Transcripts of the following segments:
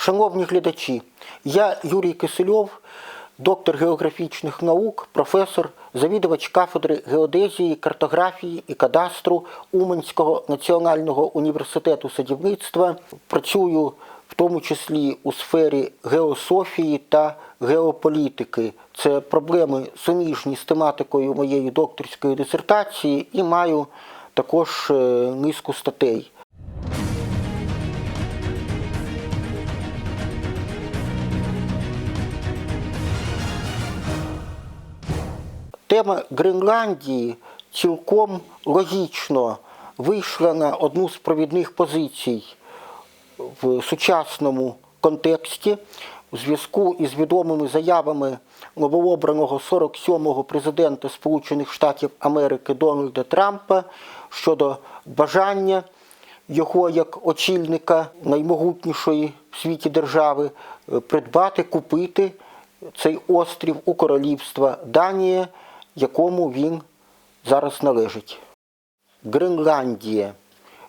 Шановні глядачі, я Юрій Кисельов, доктор географічних наук, професор, завідувач кафедри геодезії, картографії і кадастру Уманського національного університету садівництва. Працюю в тому числі у сфері геософії та геополітики. Це проблеми суміжні з тематикою моєї докторської дисертації і маю також е, низку статей. Тема Гренландії цілком логічно вийшла на одну з провідних позицій в сучасному контексті. У зв'язку із відомими заявами новообраного 47-го президента Сполучених Штатів Америки Дональда Трампа щодо бажання його як очільника наймогутнішої в світі держави е, придбати, купити цей острів у королівства Данія, якому він зараз належить. Гренландія,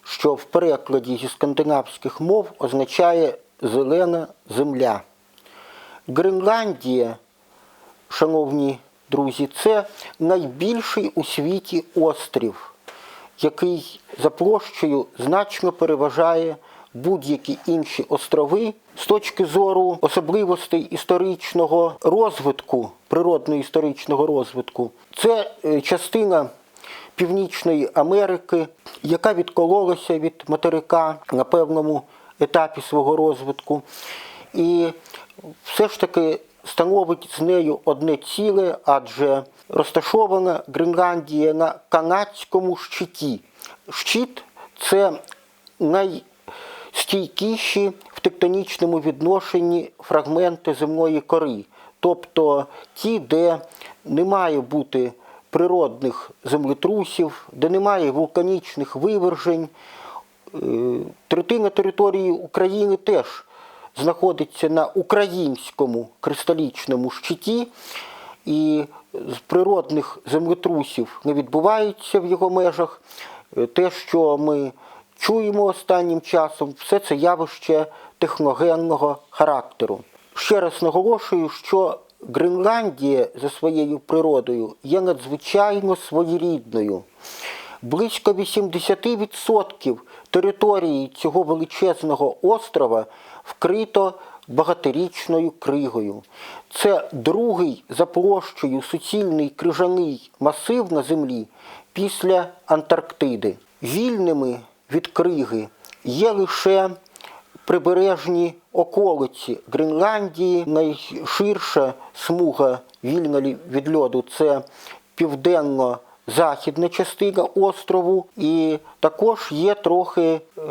що в перекладі зі скандинавських мов означає зелена земля. Гренландія, шановні друзі, це найбільший у світі острів, який за площею значно переважає будь-які інші острови з точки зору особливостей історичного розвитку, природно-історичного розвитку. Це е, частина Північної Америки, яка відкололася від материка на певному етапі свого розвитку. І все ж таки становить з нею одне ціле, адже розташована Гренландія на канадському щиті. Щит це найстійкіші в тектонічному відношенні фрагменти земної кори, тобто ті, де не має бути природних землетрусів, де немає вулканічних вивержень. Е, Третина території України теж знаходиться на українському кристалічному щиті, і природних землетрусів не відбувається в його межах. Е, Те, що ми чуємо останнім часом, все це явище техногенного характеру. Ще раз наголошую, що Гренландія за своєю природою є надзвичайно своєрідною. Близько 80% території цього величезного острова вкрито багаторічною кригою. Це другий за площею суцільний крижаний масив на землі після Антарктиди. Вільними від криги. Є лише прибережні околиці Гренландії, найширша смуга вільна від льоду це південно-західна частина острову, і також є трохи е,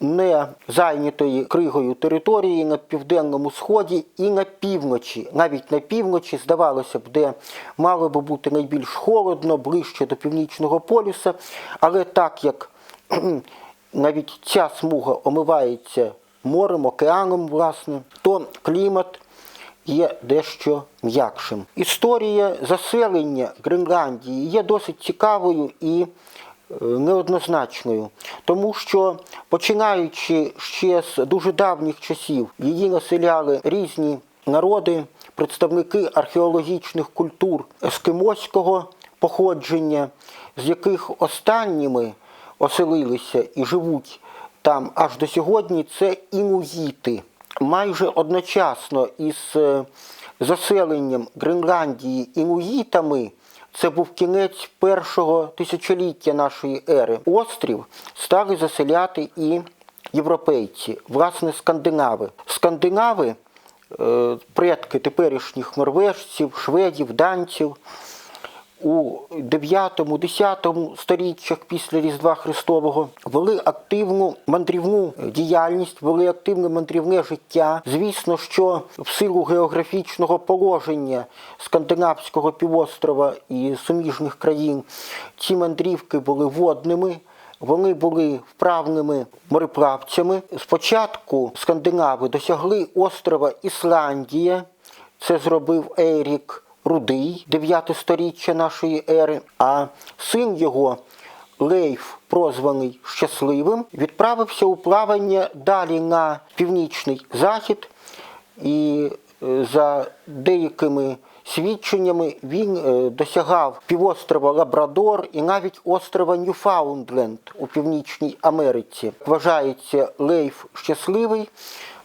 не зайнятої кригою території на південному сході і на півночі. Навіть на півночі, здавалося б, де мало би бути найбільш холодно, ближче до північного полюса, але так як навіть ця смуга омивається морем, океаном, власне, то клімат є дещо м'якшим. Історія заселення Гренландії є досить цікавою і е, неоднозначною, тому що починаючи ще з дуже давніх часів її населяли різні народи, представники археологічних культур ескимоського походження, з яких останніми оселилися і живуть там аж до сьогодні, це інуїти. Майже одночасно із е, заселенням Гренландії інуїтами, це був кінець першого тисячоліття нашої ери. Острів стали заселяти і європейці, власне, скандинави. Скандинави, е, предки теперішніх норвежців, шведів, данців, у 9-10 сторіччях після Різдва Христового вели активну мандрівну діяльність, вели активне мандрівне життя. Звісно, що в силу географічного положення скандинавського півострова і суміжних країн ці мандрівки були водними. Вони були вправними мореплавцями. Спочатку скандинави досягли острова Ісландія. Це зробив Ерік Рудий, 9 сторіччя нашої ери, а син його Лейф, прозваний Щасливим, відправився у плавання далі на північний захід, і е, за деякими свідченнями він е, досягав півострова Лабрадор і навіть острова Ньюфаундленд у Північній Америці. Вважається Лейф Щасливий,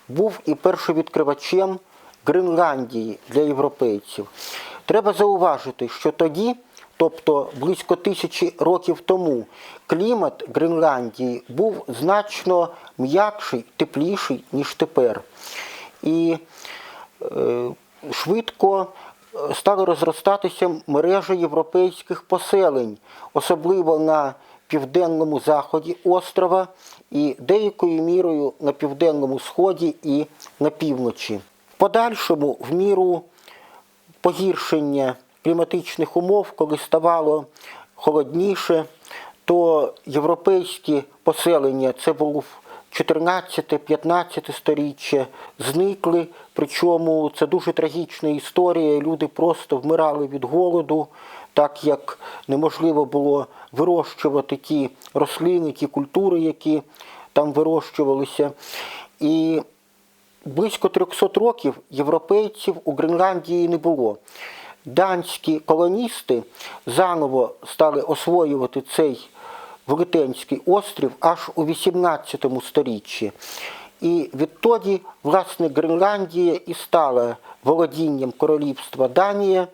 був і першовідкривачем Гренландії для європейців. Треба зауважити, що тоді, тобто близько тисячі років тому, клімат Гренландії був значно м'якший, тепліший, ніж тепер. І е, швидко е, стали розростатися мережі європейських поселень, особливо на південному заході острова і деякою мірою на південному сході і на півночі. Подальшому, в міру погіршення кліматичних умов, коли ставало холодніше, то європейські поселення, це був 14-15 сторіччя, зникли. Причому це дуже трагічна історія. Люди просто вмирали від голоду, так як неможливо було вирощувати ті рослини, ті культури, які там вирощувалися. І близько 300 років європейців у Гренландії не було. Данські колоністи заново стали освоювати цей Велетенський острів аж у 18 сторіччі. І відтоді, власне, Гренландія і стала володінням королівства Данія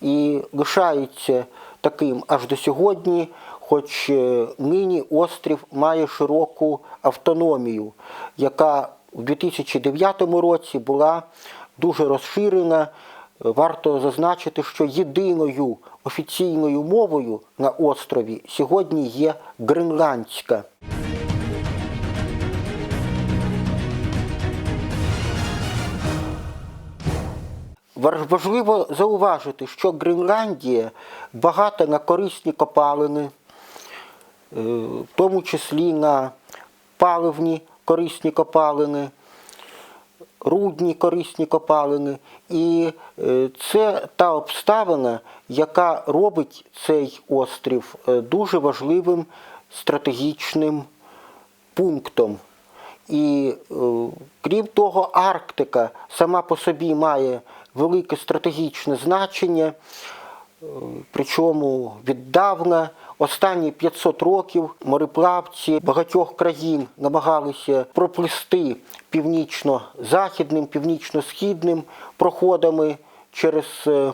і лишається таким аж до сьогодні, хоч е, нині острів має широку автономію, яка у 2009 році була дуже розширена. Варто зазначити, що єдиною офіційною мовою на острові сьогодні є гренландська. Важливо зауважити, що Гренландія багата на корисні копалини, е, в тому числі на паливні корисні копалини, рудні корисні копалини. І е, це та обставина, яка робить цей острів е, дуже важливим стратегічним пунктом. І е, крім того, Арктика сама по собі має велике стратегічне значення, причому віддавна. Останні 500 років мореплавці багатьох країн намагалися проплисти північно-західним, північно-східним проходами через е,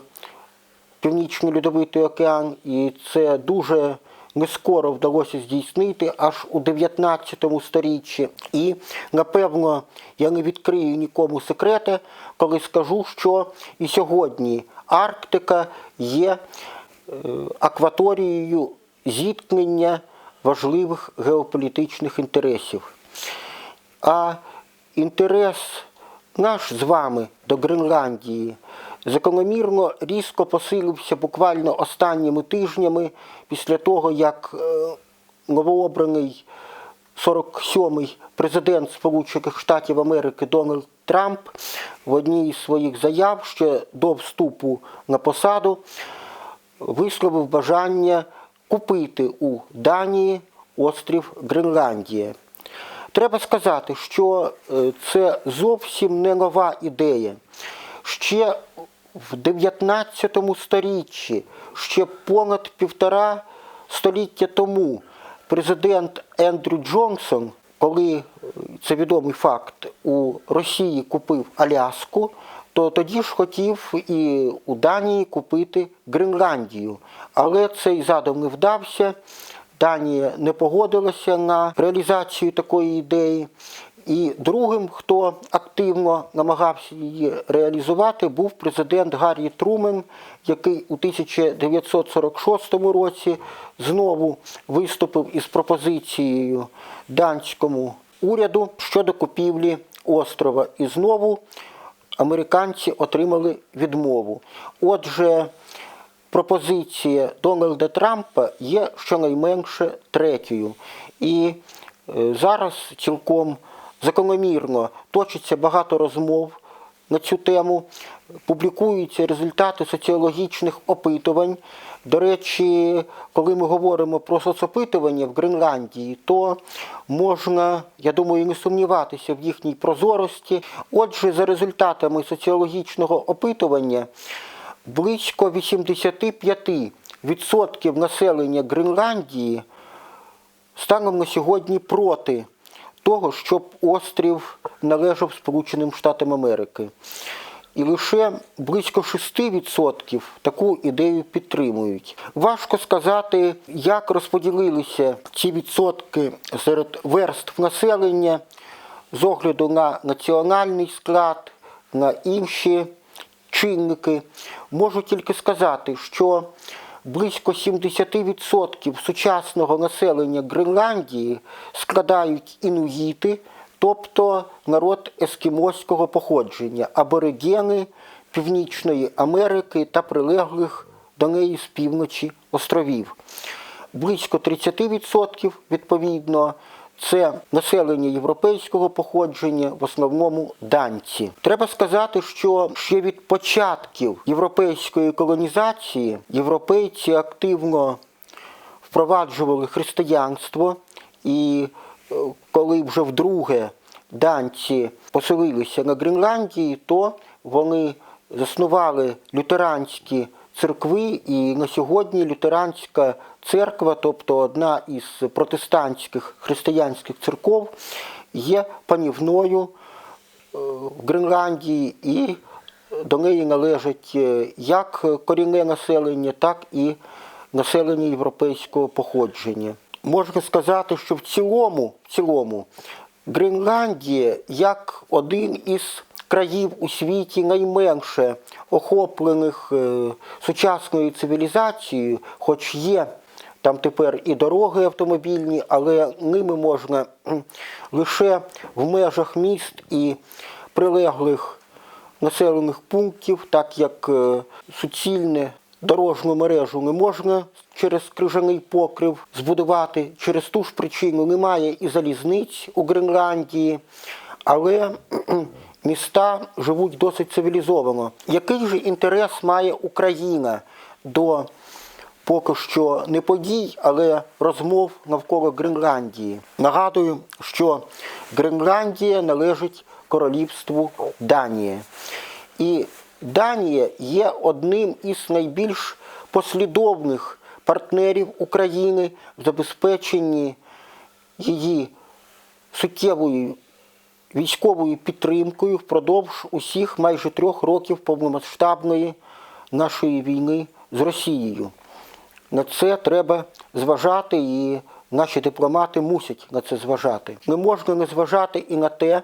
Північний Льодовитий океан, і це дуже не скоро вдалося здійснити аж у 19 сторіччі. І, напевно, я не відкрию нікому секрети, коли скажу, що і сьогодні Арктика є е, акваторією зіткнення важливих геополітичних інтересів. А інтерес наш з вами до Гренландії закономірно різко посилився буквально останніми тижнями після того, як е, новообраний 47-й президент Сполучених Штатів Америки Дональд Трамп в одній із своїх заяв ще до вступу на посаду висловив бажання купити у Данії острів Гренландія. Треба сказати, що е, це зовсім не нова ідея. Ще в 19 сторіччі, ще понад півтора століття тому, президент Ендрю Джонсон, коли це відомий факт, у Росії купив Аляску, то тоді ж хотів і у Данії купити Гренландію. Але цей задум не вдався. Данія не погодилася на реалізацію такої ідеї. І другим, хто активно намагався її реалізувати, був президент Гаррі Трумен, який у 1946 році знову виступив із пропозицією данському уряду щодо купівлі острова. І знову американці отримали відмову. Отже, пропозиція Дональда Трампа є щонайменше третьою. І е, зараз цілком закономірно точиться багато розмов на цю тему. Публікуються результати соціологічних опитувань. До речі, коли ми говоримо про соцопитування в Гренландії, то можна, я думаю, не сумніватися в їхній прозорості. Отже, за результатами соціологічного опитування, близько 85% населення Гренландії станом на сьогодні проти того, щоб острів належав Сполученим Штатам Америки. І лише близько 6% таку ідею підтримують. Важко сказати, як розподілилися ці відсотки серед верств населення з огляду на національний склад, на інші чинники. Можу тільки сказати, що близько 70% сучасного населення Гренландії складають інуїти, тобто народ ескімоського походження, аборигени Північної Америки та прилеглих до неї з півночі островів. Близько 30% відповідно це населення європейського походження, в основному данці. Треба сказати, що ще від початків європейської колонізації європейці активно впроваджували християнство, і е, коли вже вдруге данці поселилися на Гренландії, то вони заснували лютеранські церкви, і на сьогодні лютеранська церква, тобто одна із протестантських християнських церков, є панівною е, в Гренландії і до неї належать е, як корінне населення, так і населення європейського походження. Можна сказати, що в цілому, в цілому Гренландія як один із країв у світі найменше охоплених е, сучасною цивілізацією, хоч є там тепер і дороги автомобільні, але ними можна лише в межах міст і прилеглих населених пунктів, так як е, суцільне дорожню мережу не можна через крижаний покрив збудувати. Через ту ж причину немає і залізниць у Гренландії, але міста живуть досить цивілізовано. Який же інтерес має Україна до поки що не подій, але розмов навколо Гренландії. Нагадую, що Гренландія належить королівству Данії. І Данія є одним із найбільш послідовних партнерів України в забезпеченні її суттєвою військовою підтримкою впродовж усіх майже трьох років повномасштабної нашої війни з Росією. На це треба зважати, і наші дипломати мусять на це зважати. Не можна не зважати і на те,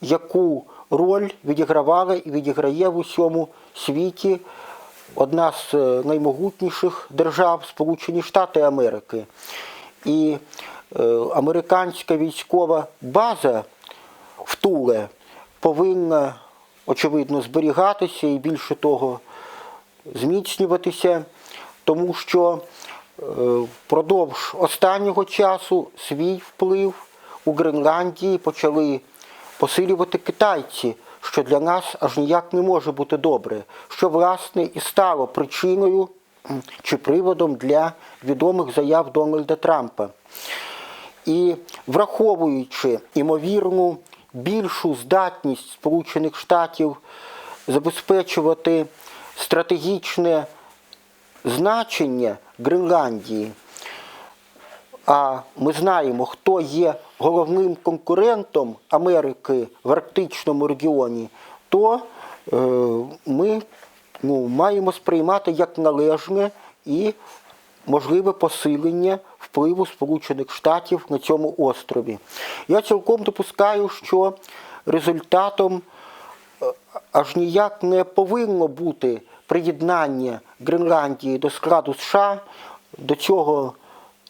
яку роль відігравала і відіграє в усьому світі одна з е, наймогутніших держав Сполучені Штати Америки. І е, американська військова база в Туле повинна, очевидно, зберігатися і більше того, зміцнюватися, тому що е, впродовж останнього часу свій вплив у Гренландії почали посилювати китайці, що для нас аж ніяк не може бути добре, що власне і стало причиною чи приводом для відомих заяв Дональда Трампа. І враховуючи імовірну більшу здатність Сполучених Штатів забезпечувати стратегічне значення Гренландії, а ми знаємо, хто є головним конкурентом Америки в арктичному регіоні, то е, ми ну, маємо сприймати як належне і можливе посилення впливу Сполучених Штатів на цьому острові. Я цілком допускаю, що результатом е, аж ніяк не повинно бути приєднання Гренландії до складу США. До цього,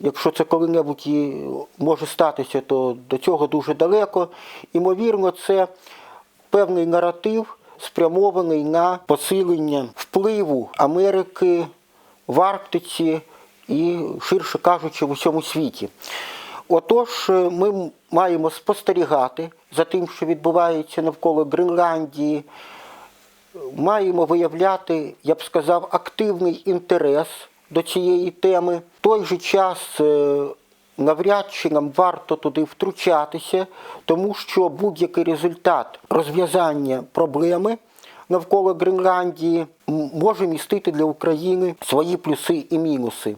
якщо це коли-небудь і може статися, то до цього дуже далеко. Імовірно, це певний наратив, спрямований на посилення впливу Америки в Арктиці і, ширше кажучи, в усьому світі. Отож, е, ми маємо спостерігати за тим, що відбувається навколо Гренландії, маємо виявляти, я б сказав, активний інтерес до цієї теми. В той же час е, навряд чи нам варто туди втручатися, тому що будь-який результат розв'язання проблеми навколо Гренландії може містити для України свої плюси і мінуси.